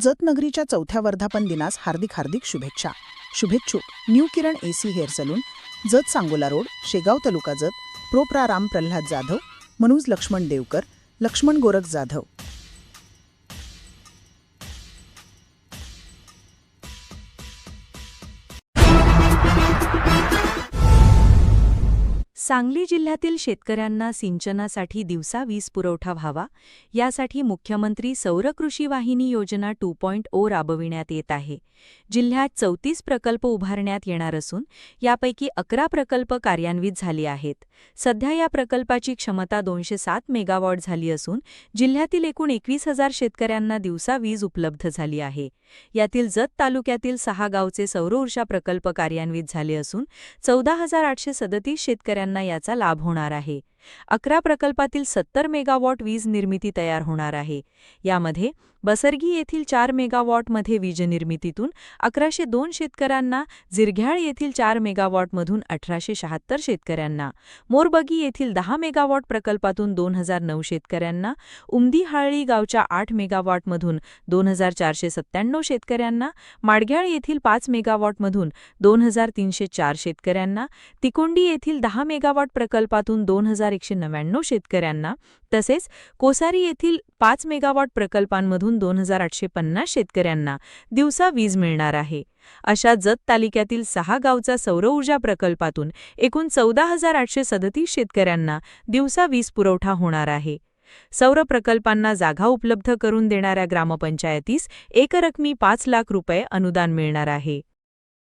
जतनगरीच्या चौथ्या वर्धापन दिनास हार्दिक हार्दिक शुभेच्छा. शुभेच्छुक. New Kiran AC hair salon Jath Sangola road Shegaon taluka Jath प्रोप्रा Ram Pralhad Jadhav Manoj Laxman Devkar Laxman Gorakh Jadhav. Sangli जिल्ह्यातील शेतकऱ्यांना सिंचनासाठी दिवसा वीज पुरवठा व्हावा यासाठी मुख्यमंत्री सौर कृषी वाहिनी योजना टू पॉईंट ओ राबविण्यात येत आहे. जिल्ह्यात चौतीस प्रकल्प उभारण्यात येणार असून यापैकी अकरा प्रकल्प कार्यान्वित झाले आहेत. सध्या या प्रकल्पाची क्षमता दोनशे सात मेगावॉट झाली असून जिल्ह्यातील एकूण एकवीस हजार शेतकऱ्यांना दिवसा वीज उपलब्ध झाली आहे. यातील जत तालुक्यातील सहा गावचे सौरऊर्जा प्रकल्प कार्यान्वित झाले असून चौदा हजार आठशे सदतीस शेतकऱ्यांना याचा लाभ होणार आहे. अकरा प्रकल्पातील सत्तर मेगावॉट वीज निर्मिती तयार होणार आहे. यामध्ये बसरगी येथील चार मेगावॉटमध्ये वीज निर्मितीतून अकराशे दोन शेतकऱ्यांना जिरघ्याळ येथील चार मेगावॉटमधून अठराशे शहात्तर शेतकऱ्यांना मोरबगी येथील दहा मेगावॉट प्रकल्पातून दोन हजार नऊ शेतकऱ्यांना उमदीहाळी गावच्या आठ मेगावॉटमधून दोन हजार चारशे सत्त्याण्णव शेतकऱ्यांना माडघ्याळ येथील पाच मेगावॉटमधून दोन हजार तीनशे चार शेतकऱ्यांना तिकोंडी येथील दहा मेगावॉट प्रकल्पातून दोन हजार एकशे नव्याण्णव शेतकऱ्यांना तसेच कोसारी येथील पाच मेगावॉट प्रकल्पांमधून दोन हजार आठशे पन्नास शेतकऱ्यांना दिवसा वीज मिळणार आहे. अशा जत तालुक्यातील सहा गावचा सौरऊर्जा प्रकल्पातून एकूण चौदा हजार आठशे सदतीस शेतकऱ्यांना दिवसा वीज पुरवठा होणार आहे. सौर प्रकल्पांना जागा उपलब्ध करून देणाऱ्या ग्रामपंचायतीस एकरकमी पाच लाख रुपये अनुदान मिळणार आहे.